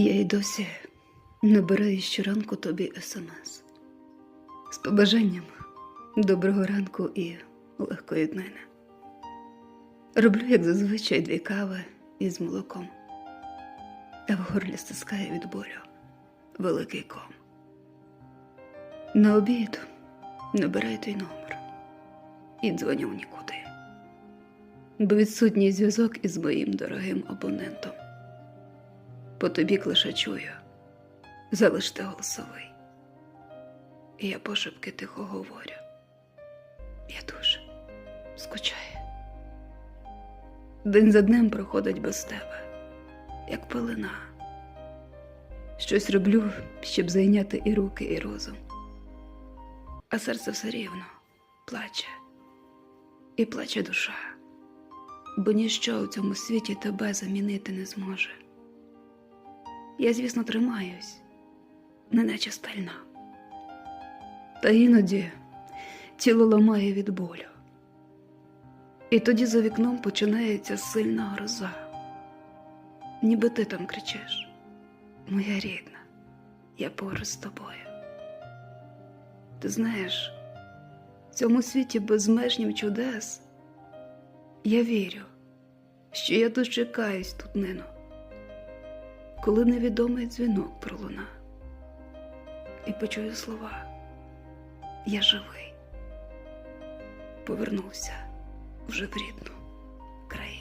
Я й досі набираю щоранку тобі смс. З побажанням доброго ранку і легкої днини. Роблю, як зазвичай, дві кави із молоком, а в горлі стискає від болю великий ком. На обід набираю твій номер і дзвоню нікуди, бо відсутній зв'язок із моїм дорогим абонентом. По тобі лише чую, залиште голосовий. І я пошепки тихо говорю. Я дуже скучаю. День за днем проходить без тебе, як пелена. Щось роблю, щоб зайняти і руки, і розум. А серце все рівно плаче, і плаче душа, бо ніщо у цьому світі тебе замінити не зможе. Я, звісно, тримаюсь, неначе стальна. Та іноді тіло ламає від болю. І тоді за вікном починається сильна гроза. Ніби ти там кричиш, моя рідна, я поруч з тобою. Ти знаєш, в цьому світі безмежнім чудес я вірю, що я дочекаюсь тут нину, коли невідомий дзвінок пролуна, і почую слова. Я живий, повернувся вже в рідну